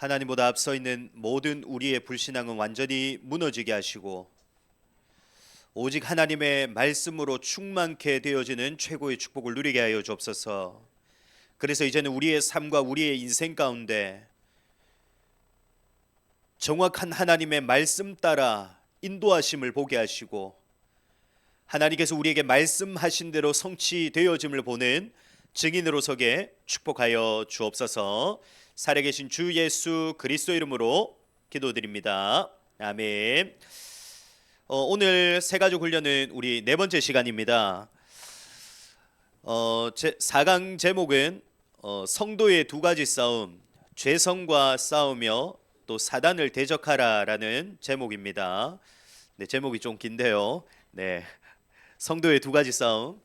하나님보다 앞서 있는 모든 우리의 불신앙은 완전히 무너지게 하시고 오직 하나님의 말씀으로 충만케 되어지는 최고의 축복을 누리게 하여 주옵소서. 그래서 이제는 우리의 삶과 우리의 인생 가운데 정확한 하나님의 말씀 따라 인도하심을 보게 하시고 하나님께서 우리에게 말씀하신 대로 성취되어짐을 보는 증인으로 서게 축복하여 주옵소서. 살아계신 주 예수 그리스도 이름으로 기도드립니다. 아멘. 어, 오늘 세 가족 훈련은 우리 네 번째 시간입니다. 어, 제 4강 제목은 어, 성도의 두 가지 싸움, 죄성과 싸우며 또 사단을 대적하라라는 제목입니다. 네, 제목이 좀 긴데요. 네. 성도의 두 가지 싸움.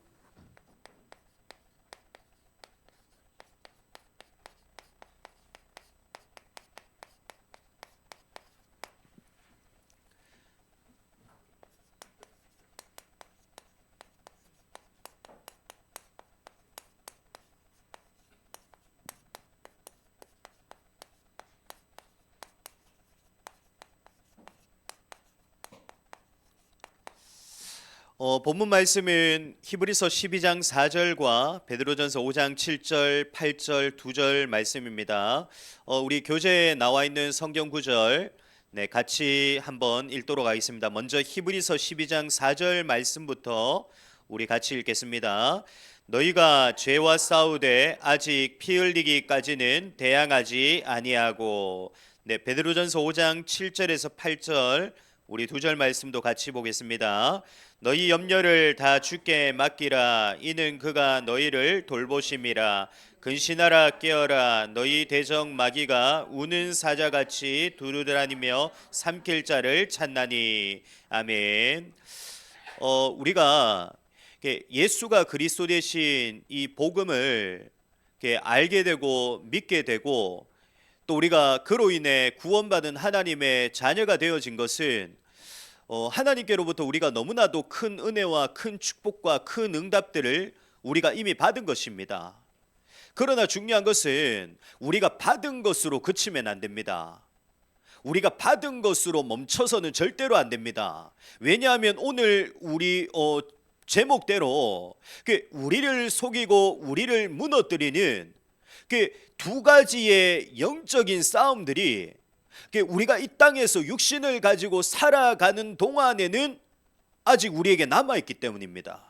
본문 말씀은 히브리서 12장 4절과 베드로전서 5장 7절, 8절, 2절 말씀입니다. 어, 우리 교재에 나와 있는 성경 구절 네, 같이 한번 읽도록 하겠습니다. 먼저 히브리서 12장 4절 말씀부터 우리 같이 읽겠습니다. 너희가 죄와 싸우되 아직 피 흘리기까지는 대항하지 아니하고 네, 베드로전서 5장 7절에서 8절 우리 두 절 말씀도 같이 보겠습니다. 너희 염려를 다 주께 맡기라. 이는 그가 너희를 돌보심이라. 근신하라 깨어라. 너희 대적 마귀가 우는 사자같이 두루다니며 삼킬 자를 찾나니. 아멘. 어 우리가 예수가 그리스도 대신 이 복음을 알게 되고 믿게 되고 또 우리가 그로 인해 구원받은 하나님의 자녀가 되어진 것은 어, 하나님께로부터 우리가 너무나도 큰 은혜와 큰 축복과 큰 응답들을 우리가 이미 받은 것입니다. 그러나 중요한 것은 우리가 받은 것으로 그치면 안 됩니다. 우리가 받은 것으로 멈춰서는 절대로 안 됩니다. 왜냐하면 오늘 우리 어, 제목대로 그 우리를 속이고 우리를 무너뜨리는 그 두 가지의 영적인 싸움들이 우리가 이 땅에서 육신을 가지고 살아가는 동안에는 아직 우리에게 남아있기 때문입니다.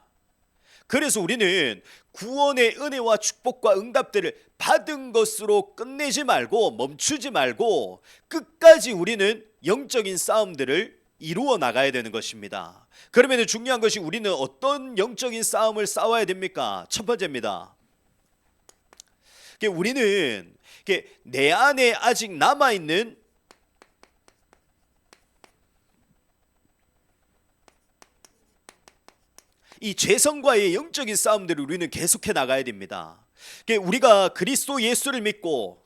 그래서 우리는 구원의 은혜와 축복과 응답들을 받은 것으로 끝내지 말고 멈추지 말고 끝까지 우리는 영적인 싸움들을 이루어 나가야 되는 것입니다. 그러면 중요한 것이 우리는 어떤 영적인 싸움을 싸워야 됩니까? 첫 번째입니다. 우리는 내 안에 아직 남아 있는 이 죄성과의 영적인 싸움들을 우리는 계속해 나가야 됩니다. 우리가 그리스도 예수를 믿고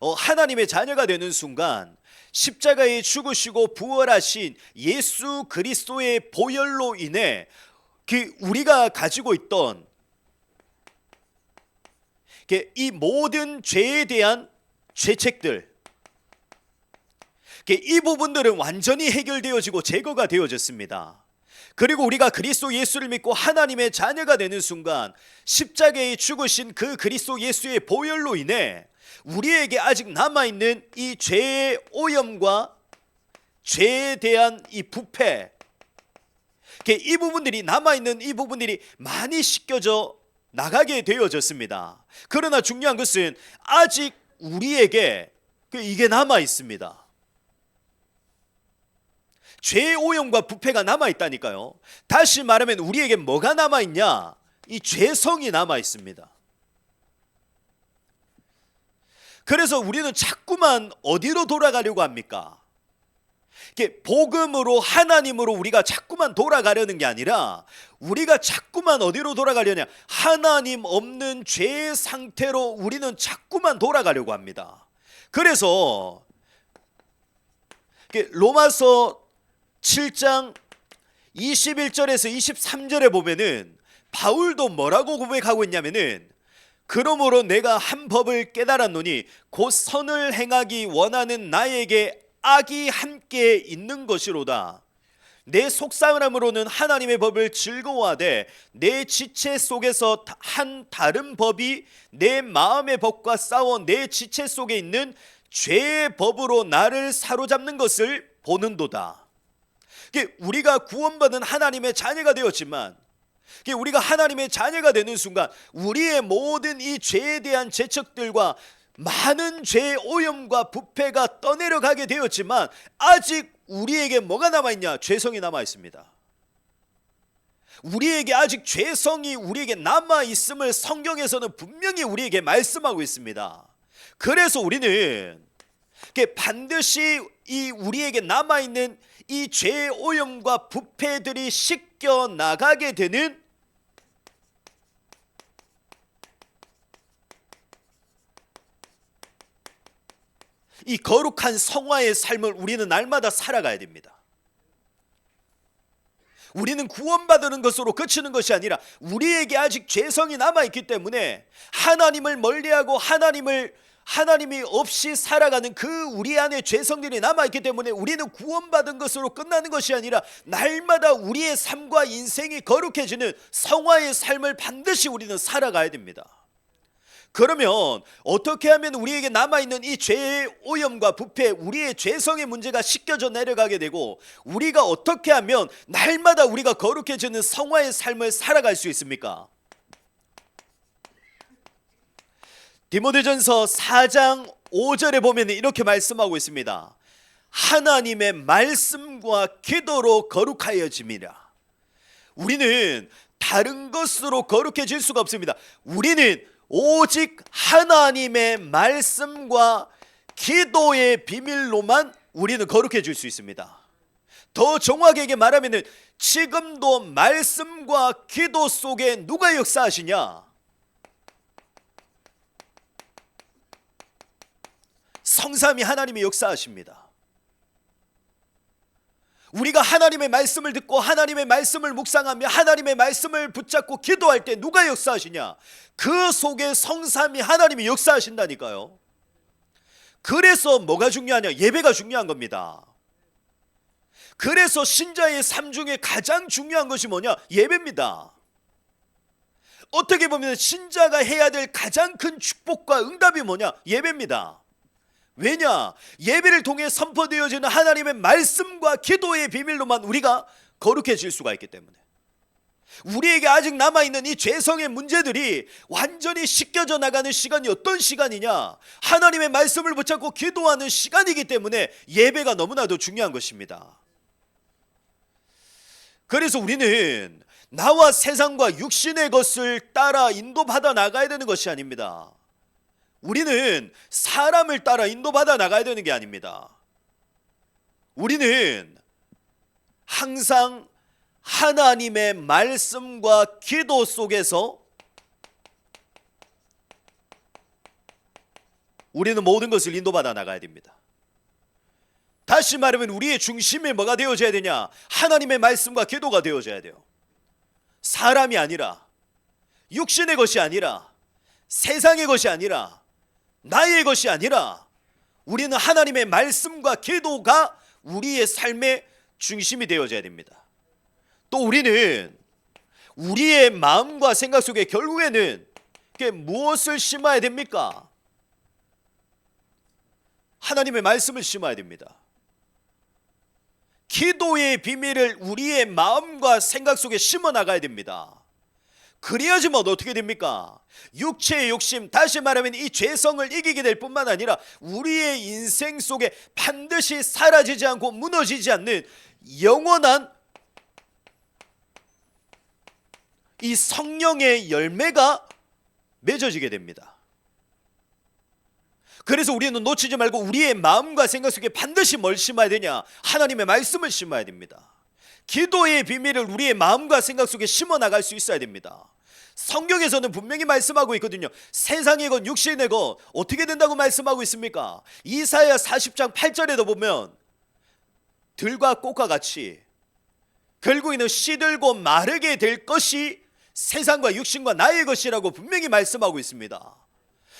어, 하나님의 자녀가 되는 순간 십자가에 죽으시고 부활하신 예수 그리스도의 보혈로 인해 그 우리가 가지고 있던 이 모든 죄에 대한 죄책들 이 부분들은 완전히 해결되어지고 제거가 되어졌습니다. 그리고 우리가 그리스도 예수를 믿고 하나님의 자녀가 되는 순간 십자가에 죽으신 그 그리스도 예수의 보혈로 인해 우리에게 아직 남아 있는 이 죄의 오염과 죄에 대한 이 부패 이 부분들이 남아 있는 이 부분들이 많이 씻겨져 나가게 되어졌습니다. 그러나 중요한 것은 아직 우리에게 그 이게 남아 있습니다. 죄의 오염과 부패가 남아 있다니까요. 다시 말하면 우리에게 뭐가 남아 있냐? 이 죄성이 남아 있습니다. 그래서 우리는 자꾸만 어디로 돌아가려고 합니까? 이게 복음으로 하나님으로 우리가 자꾸만 돌아가려는 게 아니라 우리가 자꾸만 어디로 돌아가려냐? 하나님 없는 죄의 상태로 우리는 자꾸만 돌아가려고 합니다. 그래서 로마서 7장 21절에서 23절에 보면은 바울도 뭐라고 고백하고 있냐면은 그러므로 내가 한 법을 깨달았노니 곧 선을 행하기 원하는 나에게 악이 함께 있는 것이로다. 내 속사람으로는 하나님의 법을 즐거워하되 내 지체 속에서 한 다른 법이 내 마음의 법과 싸워 내 지체 속에 있는 죄의 법으로 나를 사로잡는 것을 보는도다. 우리가 구원받은 하나님의 자녀가 되었지만 우리가 하나님의 자녀가 되는 순간 우리의 모든 이 죄에 대한 재척들과 많은 죄의 오염과 부패가 떠내려가게 되었지만 아직 우리에게 뭐가 남아 있냐? 죄성이 남아 있습니다. 우리에게 아직 죄성이 우리에게 남아 있음을 성경에서는 분명히 우리에게 말씀하고 있습니다. 그래서 우리는 반드시 이 우리에게 남아 있는 이 죄의 오염과 부패들이 씻겨 나가게 되는 이 거룩한 성화의 삶을 우리는 날마다 살아가야 됩니다. 우리는 구원받는 것으로 그치는 것이 아니라 우리에게 아직 죄성이 남아 있기 때문에 하나님을 멀리하고 하나님을 하나님이 없이 살아가는 그 우리 안에 죄성들이 남아 있기 때문에 우리는 구원받은 것으로 끝나는 것이 아니라 날마다 우리의 삶과 인생이 거룩해지는 성화의 삶을 반드시 우리는 살아가야 됩니다. 그러면 어떻게 하면 우리에게 남아있는 이 죄의 오염과 부패, 우리의 죄성의 문제가 씻겨져 내려가게 되고 우리가 어떻게 하면 날마다 우리가 거룩해지는 성화의 삶을 살아갈 수 있습니까? 디모데전서 4장 5절에 보면 이렇게 말씀하고 있습니다. 하나님의 말씀과 기도로 거룩하여짐이라. 우리는 다른 것으로 거룩해질 수가 없습니다. 우리는 오직 하나님의 말씀과 기도의 비밀로만 우리는 거룩해질 수 있습니다. 더 정확하게 말하면 지금도 말씀과 기도 속에 누가 역사하시냐? 성삼이 하나님이 역사하십니다. 우리가 하나님의 말씀을 듣고 하나님의 말씀을 묵상하며 하나님의 말씀을 붙잡고 기도할 때 누가 역사하시냐? 그 속에 성삼이 하나님이 역사하신다니까요. 그래서 뭐가 중요하냐? 예배가 중요한 겁니다. 그래서 신자의 삶 중에 가장 중요한 것이 뭐냐? 예배입니다. 어떻게 보면 신자가 해야 될 가장 큰 축복과 응답이 뭐냐? 예배입니다. 왜냐? 예배를 통해 선포되어지는 하나님의 말씀과 기도의 비밀로만 우리가 거룩해질 수가 있기 때문에 우리에게 아직 남아있는 이 죄성의 문제들이 완전히 씻겨져 나가는 시간이 어떤 시간이냐? 하나님의 말씀을 붙잡고 기도하는 시간이기 때문에 예배가 너무나도 중요한 것입니다. 그래서 우리는 나와 세상과 육신의 것을 따라 인도받아 나가야 되는 것이 아닙니다. 우리는 사람을 따라 인도받아 나가야 되는 게 아닙니다. 우리는 항상 하나님의 말씀과 기도 속에서 우리는 모든 것을 인도받아 나가야 됩니다. 다시 말하면 우리의 중심이 뭐가 되어져야 되냐? 하나님의 말씀과 기도가 되어져야 돼요. 사람이 아니라 육신의 것이 아니라 세상의 것이 아니라 나의 것이 아니라 우리는 하나님의 말씀과 기도가 우리의 삶의 중심이 되어져야 됩니다. 또 우리는 우리의 마음과 생각 속에 결국에는 무엇을 심어야 됩니까? 하나님의 말씀을 심어야 됩니다. 기도의 비밀을 우리의 마음과 생각 속에 심어 나가야 됩니다. 그래야지 만 어떻게 됩니까? 육체의 욕심, 다시 말하면 이 죄성을 이기게 될 뿐만 아니라 우리의 인생 속에 반드시 사라지지 않고 무너지지 않는 영원한 이 성령의 열매가 맺어지게 됩니다. 그래서 우리는 놓치지 말고 우리의 마음과 생각 속에 반드시 뭘 심어야 되냐? 하나님의 말씀을 심어야 됩니다. 기도의 비밀을 우리의 마음과 생각 속에 심어 나갈 수 있어야 됩니다. 성경에서는 분명히 말씀하고 있거든요. 세상의 것, 육신의 것 어떻게 된다고 말씀하고 있습니까? 이사야 40장 8절에도 보면 들과 꽃과 같이 결국에는 시들고 마르게 될 것이 세상과 육신과 나의 것이라고 분명히 말씀하고 있습니다.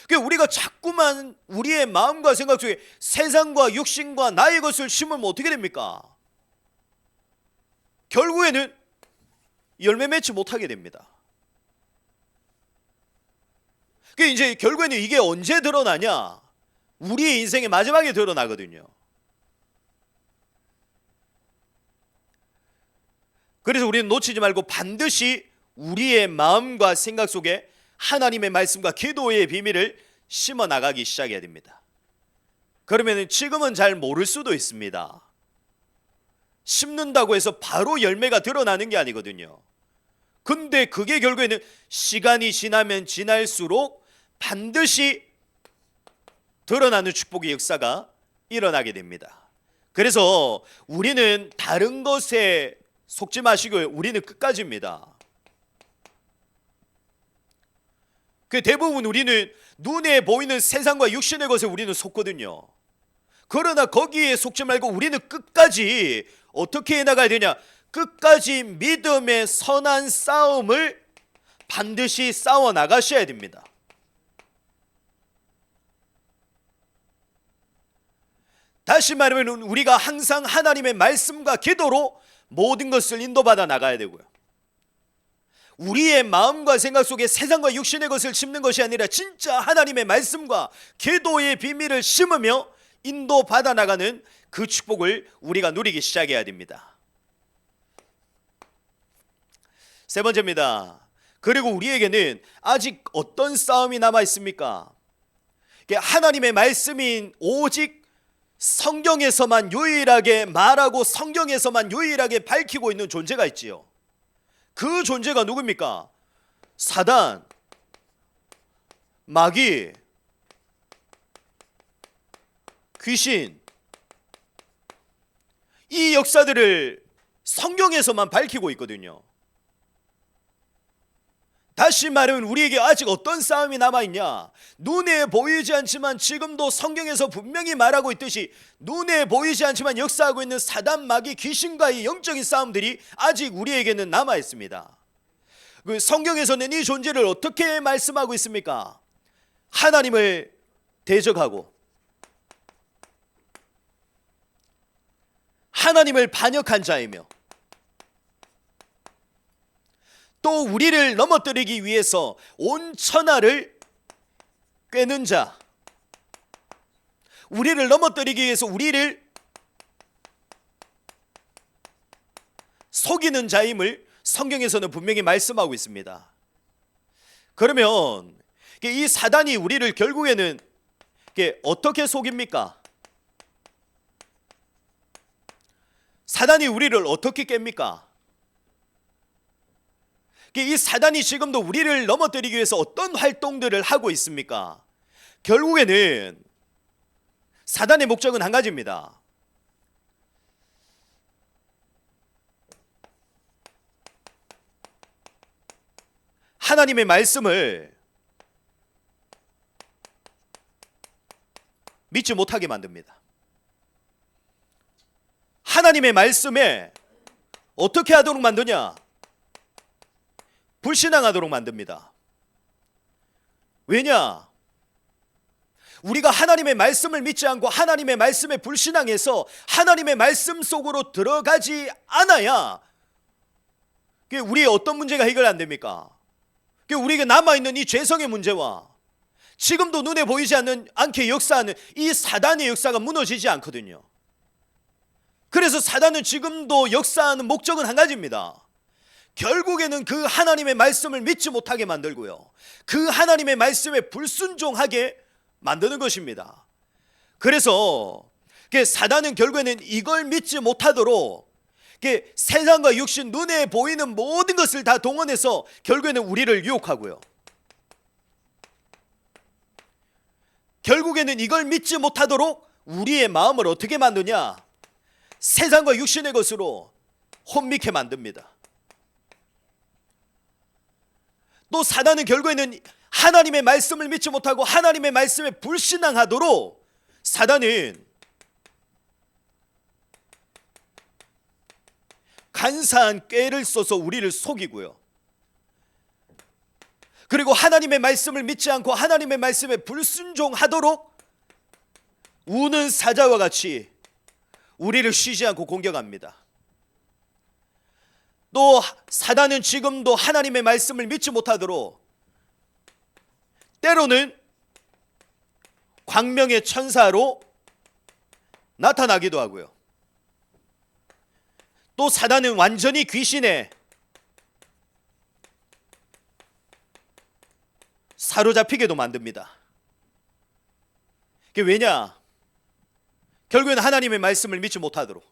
그 우리가 자꾸만 우리의 마음과 생각 속에 세상과 육신과 나의 것을 심으면 어떻게 됩니까? 결국에는 열매 맺지 못하게 됩니다. 그 이제 결국에는 이게 언제 드러나냐? 우리의 인생의 마지막에 드러나거든요. 그래서 우리는 놓치지 말고 반드시 우리의 마음과 생각 속에 하나님의 말씀과 기도의 비밀을 심어 나가기 시작해야 됩니다. 그러면 지금은 잘 모를 수도 있습니다. 심는다고 해서 바로 열매가 드러나는 게 아니거든요. 근데 그게 결국에는 시간이 지나면 지날수록 반드시 드러나는 축복의 역사가 일어나게 됩니다. 그래서 우리는 다른 것에 속지 마시고요. 우리는 끝까지입니다. 그 대부분 우리는 눈에 보이는 세상과 육신의 것에 우리는 속거든요. 그러나 거기에 속지 말고 우리는 끝까지 어떻게 해 나가야 되냐? 끝까지 믿음의 선한 싸움을 반드시 싸워 나가셔야 됩니다. 다시 말하면 우리가 항상 하나님의 말씀과 기도로 모든 것을 인도받아 나가야 되고요. 우리의 마음과 생각 속에 세상과 육신의 것을 심는 것이 아니라 진짜 하나님의 말씀과 기도의 비밀을 심으며 인도받아 나가는 그 축복을 우리가 누리기 시작해야 됩니다. 세 번째입니다. 그리고 우리에게는 아직 어떤 싸움이 남아 있습니까? 하나님의 말씀인 오직 성경에서만 유일하게 말하고 성경에서만 유일하게 밝히고 있는 존재가 있지요. 그 존재가 누굽니까? 사단, 마귀, 귀신. 이 역사들을 성경에서만 밝히고 있거든요. 다시 말하면 우리에게 아직 어떤 싸움이 남아있냐? 눈에 보이지 않지만 지금도 성경에서 분명히 말하고 있듯이 눈에 보이지 않지만 역사하고 있는 사단 마귀 귀신과의 영적인 싸움들이 아직 우리에게는 남아있습니다. 그 성경에서는 이 존재를 어떻게 말씀하고 있습니까? 하나님을 대적하고 하나님을 반역한 자이며 또 우리를 넘어뜨리기 위해서 온 천하를 꿰는 자, 우리를 넘어뜨리기 위해서 우리를 속이는 자임을 성경에서는 분명히 말씀하고 있습니다. 그러면 이 사단이 우리를 결국에는 어떻게 속입니까? 사단이 우리를 어떻게 깹니까? 이 사단이 지금도 우리를 넘어뜨리기 위해서 어떤 활동들을 하고 있습니까? 결국에는 사단의 목적은 한 가지입니다. 하나님의 말씀을 믿지 못하게 만듭니다. 하나님의 말씀에 어떻게 하도록 만드냐? 불신앙하도록 만듭니다. 왜냐? 우리가 하나님의 말씀을 믿지 않고 하나님의 말씀에 불신앙해서 하나님의 말씀 속으로 들어가지 않아야 우리의 어떤 문제가 해결 안 됩니까? 우리에게 남아있는 이 죄성의 문제와 지금도 눈에 보이지 않는 않게 역사하는 이 사단의 역사가 무너지지 않거든요. 그래서 사단은 지금도 역사하는 목적은 한 가지입니다. 결국에는 그 하나님의 말씀을 믿지 못하게 만들고요. 그 하나님의 말씀에 불순종하게 만드는 것입니다. 그래서 사단은 결국에는 이걸 믿지 못하도록 세상과 육신 눈에 보이는 모든 것을 다 동원해서 결국에는 우리를 유혹하고요. 결국에는 이걸 믿지 못하도록 우리의 마음을 어떻게 만드냐? 세상과 육신의 것으로 혼미케 만듭니다. 또 사단은 결국에는 하나님의 말씀을 믿지 못하고 하나님의 말씀에 불신앙하도록 사단은 간사한 꾀를 써서 우리를 속이고요. 그리고 하나님의 말씀을 믿지 않고 하나님의 말씀에 불순종하도록 우는 사자와 같이 우리를 쉬지 않고 공격합니다. 또 사단은 지금도 하나님의 말씀을 믿지 못하도록 때로는 광명의 천사로 나타나기도 하고요. 또 사단은 완전히 귀신에 사로잡히게도 만듭니다. 그게 왜냐? 결국에는 하나님의 말씀을 믿지 못하도록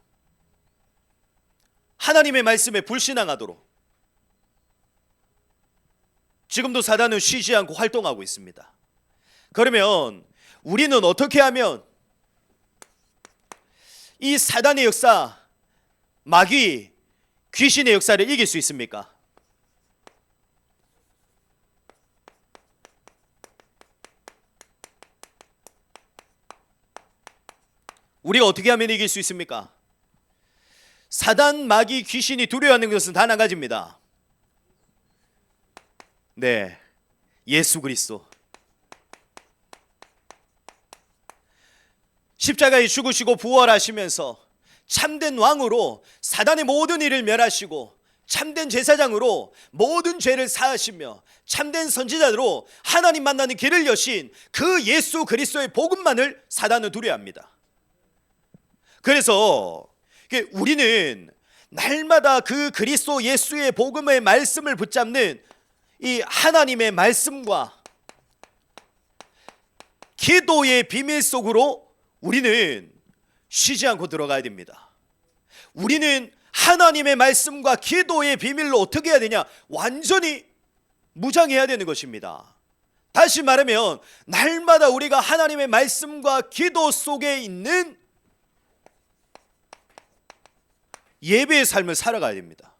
하나님의 말씀에 불신앙하도록 지금도 사단은 쉬지 않고 활동하고 있습니다. 그러면 우리는 어떻게 하면 이 사단의 역사, 마귀, 귀신의 역사를 이길 수 있습니까? 우리가 어떻게 하면 이길 수 있습니까? 사단, 마귀, 귀신이 두려워하는 것은 단 한 가지입니다. 네, 예수 그리스도. 십자가에 죽으시고 부활하시면서 참된 왕으로 사단의 모든 일을 멸하시고 참된 제사장으로 모든 죄를 사하시며 참된 선지자로 하나님 만나는 길을 여신 그 예수 그리스도의 복음만을 사단은 두려워합니다. 그래서 우리는 날마다 그 그리스도 예수의 복음의 말씀을 붙잡는 이 하나님의 말씀과 기도의 비밀 속으로 우리는 쉬지 않고 들어가야 됩니다. 우리는 하나님의 말씀과 기도의 비밀로 어떻게 해야 되냐? 완전히 무장해야 되는 것입니다. 다시 말하면 날마다 우리가 하나님의 말씀과 기도 속에 있는 예배의 삶을 살아가야 됩니다.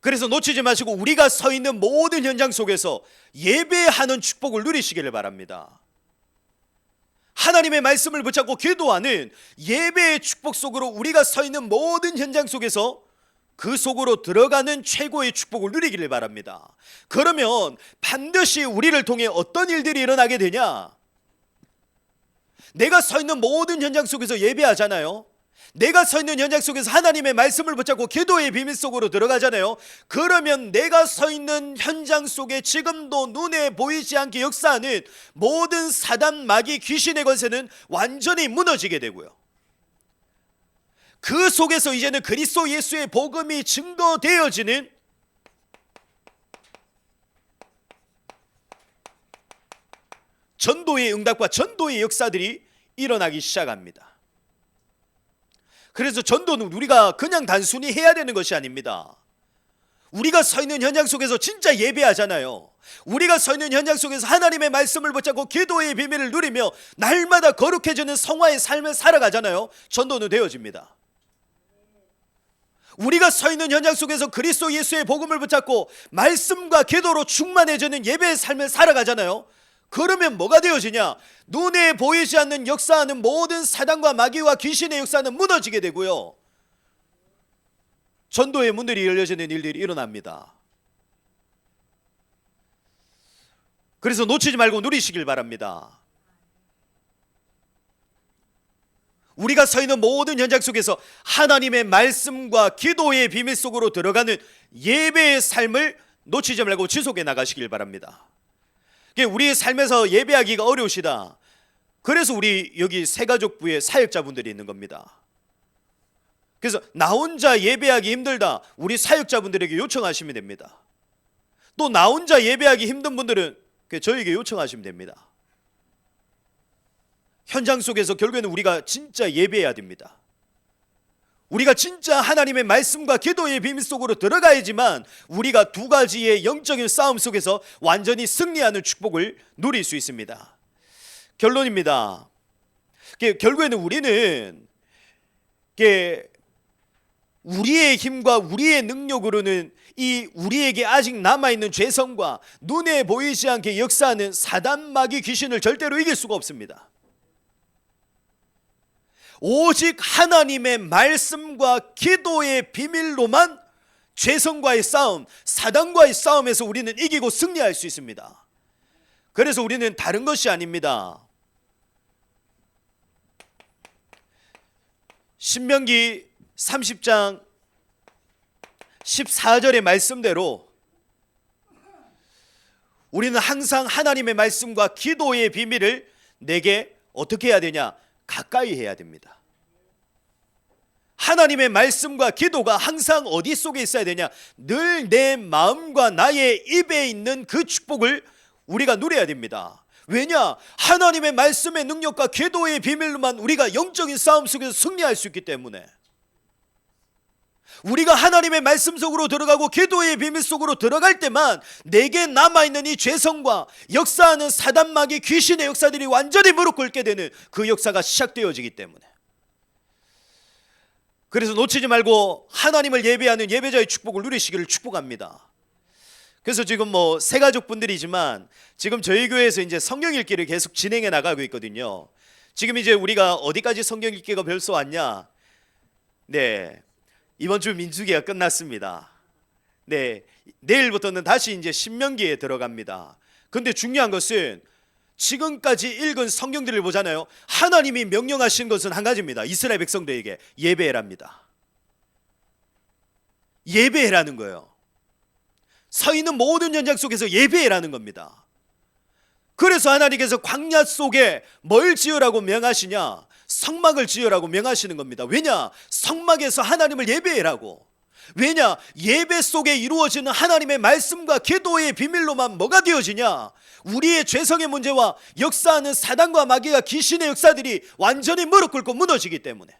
그래서 놓치지 마시고 우리가 서 있는 모든 현장 속에서 예배하는 축복을 누리시기를 바랍니다. 하나님의 말씀을 붙잡고 기도하는 예배의 축복 속으로 우리가 서 있는 모든 현장 속에서 그 속으로 들어가는 최고의 축복을 누리기를 바랍니다. 그러면 반드시 우리를 통해 어떤 일들이 일어나게 되냐? 내가 서 있는 모든 현장 속에서 예배하잖아요. 내가 서 있는 현장 속에서 하나님의 말씀을 붙잡고 기도의 비밀 속으로 들어가잖아요. 그러면 내가 서 있는 현장 속에 지금도 눈에 보이지 않게 역사하는 모든 사단, 마귀, 귀신의 권세는 완전히 무너지게 되고요. 그 속에서 이제는 그리스도 예수의 복음이 증거되어지는 전도의 응답과 전도의 역사들이 일어나기 시작합니다. 그래서 전도는 우리가 그냥 단순히 해야 되는 것이 아닙니다. 우리가 서 있는 현장 속에서 진짜 예배하잖아요. 우리가 서 있는 현장 속에서 하나님의 말씀을 붙잡고 기도의 비밀을 누리며 날마다 거룩해지는 성화의 삶을 살아가잖아요. 전도는 되어집니다. 우리가 서 있는 현장 속에서 그리스도 예수의 복음을 붙잡고 말씀과 기도로 충만해지는 예배의 삶을 살아가잖아요. 그러면 뭐가 되어지냐? 눈에 보이지 않는 역사하는 모든 사단과 마귀와 귀신의 역사는 무너지게 되고요. 전도의 문들이 열려지는 일들이 일어납니다. 그래서 놓치지 말고 누리시길 바랍니다. 우리가 서 있는 모든 현장 속에서 하나님의 말씀과 기도의 비밀 속으로 들어가는 예배의 삶을 놓치지 말고 지속해 나가시길 바랍니다. 우리의 삶에서 예배하기가 어려우시다. 그래서 우리 여기 새가족부의 사역자분들이 있는 겁니다. 그래서 나 혼자 예배하기 힘들다. 우리 사역자분들에게 요청하시면 됩니다. 또 나 혼자 예배하기 힘든 분들은 저에게 요청하시면 됩니다. 현장 속에서 결국에는 우리가 진짜 예배해야 됩니다. 우리가 진짜 하나님의 말씀과 기도의 비밀 속으로 들어가야지만 우리가 두 가지의 영적인 싸움 속에서 완전히 승리하는 축복을 누릴 수 있습니다. 결론입니다. 결국에는 우리는 우리의 힘과 우리의 능력으로는 이 우리에게 아직 남아있는 죄성과 눈에 보이지 않게 역사하는 사단 마귀 귀신을 절대로 이길 수가 없습니다. 오직 하나님의 말씀과 기도의 비밀로만 죄성과의 싸움, 사단과의 싸움에서 우리는 이기고 승리할 수 있습니다. 그래서 우리는 다른 것이 아닙니다. 신명기 30장 14절의 말씀대로 우리는 항상 하나님의 말씀과 기도의 비밀을 내게 어떻게 해야 되냐? 가까이 해야 됩니다. 하나님의 말씀과 기도가 항상 어디 속에 있어야 되냐? 늘 내 마음과 나의 입에 있는 그 축복을 우리가 누려야 됩니다. 왜냐? 하나님의 말씀의 능력과 기도의 비밀로만 우리가 영적인 싸움 속에서 승리할 수 있기 때문에 우리가 하나님의 말씀 속으로 들어가고 기도의 비밀 속으로 들어갈 때만 내게 남아있는 이 죄성과 역사하는 사단마귀 귀신의 역사들이 완전히 무릎 꿇게 되는 그 역사가 시작되어지기 때문에 그래서 놓치지 말고 하나님을 예배하는 예배자의 축복을 누리시기를 축복합니다. 그래서 지금 뭐 세 가족 분들이지만 지금 저희 교회에서 이제 성경 읽기를 계속 진행해 나가고 있거든요. 지금 이제 우리가 어디까지 성경 읽기가 벌써 왔냐? 네. 이번 주 민주기가 끝났습니다. 네. 내일부터는 다시 이제 신명기에 들어갑니다. 근데 중요한 것은 지금까지 읽은 성경들을 보잖아요. 하나님이 명령하신 것은 한 가지입니다. 이스라엘 백성들에게 예배해랍니다. 예배해라는 거예요. 서 있는 모든 현장 속에서 예배해라는 겁니다. 그래서 하나님께서 광야 속에 뭘 지으라고 명하시냐? 성막을 지으라고 명하시는 겁니다. 왜냐? 성막에서 하나님을 예배해라고. 왜냐? 예배 속에 이루어지는 하나님의 말씀과 기도의 비밀로만 뭐가 되어지냐? 우리의 죄성의 문제와 역사하는 사단과 마귀가 귀신의 역사들이 완전히 무릎 꿇고 무너지기 때문에.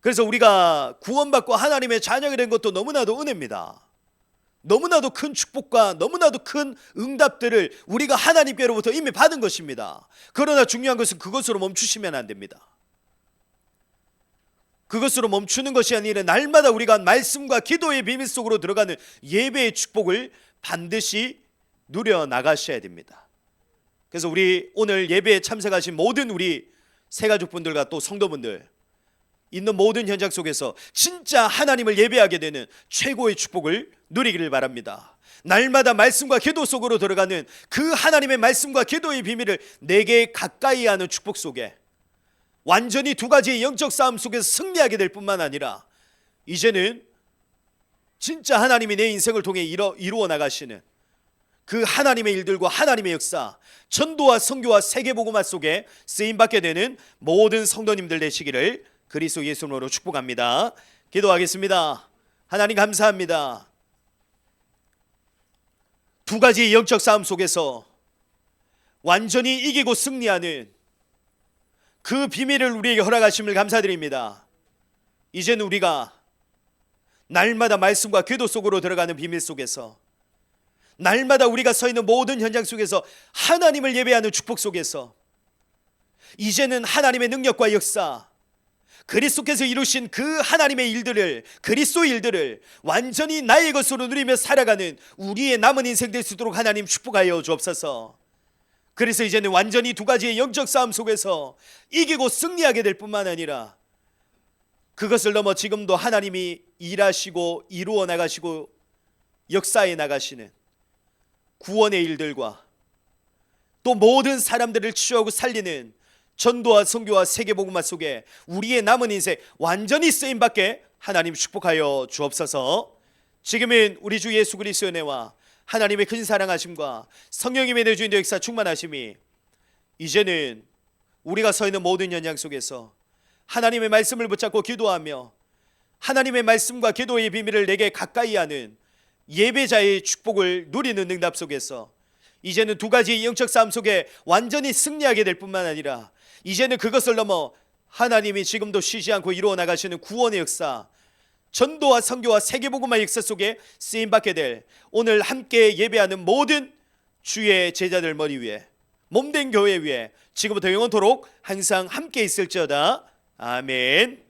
그래서 우리가 구원받고 하나님의 자녀가 된 것도 너무나도 은혜입니다. 너무나도 큰 축복과 너무나도 큰 응답들을 우리가 하나님께로부터 이미 받은 것입니다. 그러나 중요한 것은 그것으로 멈추시면 안 됩니다. 그것으로 멈추는 것이 아니라 날마다 우리가 말씀과 기도의 비밀 속으로 들어가는 예배의 축복을 반드시 누려 나가셔야 됩니다. 그래서 우리 오늘 예배에 참석하신 모든 우리 새가족분들과 또 성도분들 있는 모든 현장 속에서 진짜 하나님을 예배하게 되는 최고의 축복을 누리기를 바랍니다. 날마다 말씀과 기도 속으로 들어가는 그 하나님의 말씀과 기도의 비밀을 내게 가까이 하는 축복 속에 완전히 두 가지의 영적 싸움 속에서 승리하게 될 뿐만 아니라 이제는 진짜 하나님이 내 인생을 통해 이뤄, 이루어 나가시는 그 하나님의 일들과 하나님의 역사, 전도와 성교와 세계복음화 속에 쓰임 받게 되는 모든 성도님들 되시기를 그리스도 예수님으로 축복합니다. 기도하겠습니다. 하나님 감사합니다. 두 가지 영적 싸움 속에서 완전히 이기고 승리하는 그 비밀을 우리에게 허락하심을 감사드립니다. 이제는 우리가 날마다 말씀과 기도 속으로 들어가는 비밀 속에서 날마다 우리가 서 있는 모든 현장 속에서 하나님을 예배하는 축복 속에서 이제는 하나님의 능력과 역사 그리스도께서 이루신 그 하나님의 일들을 그리스도 일들을 완전히 나의 것으로 누리며 살아가는 우리의 남은 인생 될 수 있도록 하나님 축복하여 주옵소서. 그래서 이제는 완전히 두 가지의 영적 싸움 속에서 이기고 승리하게 될 뿐만 아니라 그것을 넘어 지금도 하나님이 일하시고 이루어 나가시고 역사에 나가시는 구원의 일들과 또 모든 사람들을 치유하고 살리는 전도와 선교와 세계복음화 속에 우리의 남은 인생 완전히 쓰임 받게 하나님 축복하여 주옵소서. 지금은 우리 주 예수 그리스도의 은혜와 하나님의 큰 사랑하심과 성령님의 내주인 역사 충만하심이 이제는 우리가 서 있는 모든 현장 속에서 하나님의 말씀을 붙잡고 기도하며 하나님의 말씀과 기도의 비밀을 내게 가까이 하는 예배자의 축복을 누리는 응답 속에서 이제는 두 가지 영적 싸움 속에 완전히 승리하게 될 뿐만 아니라 이제는 그것을 넘어 하나님이 지금도 쉬지 않고 이루어 나가시는 구원의 역사, 전도와 선교와 세계복음화 역사 속에 쓰임 받게 될 오늘 함께 예배하는 모든 주의 제자들 머리 위에 몸된 교회 위에 지금부터 영원토록 항상 함께 있을지어다. 아멘.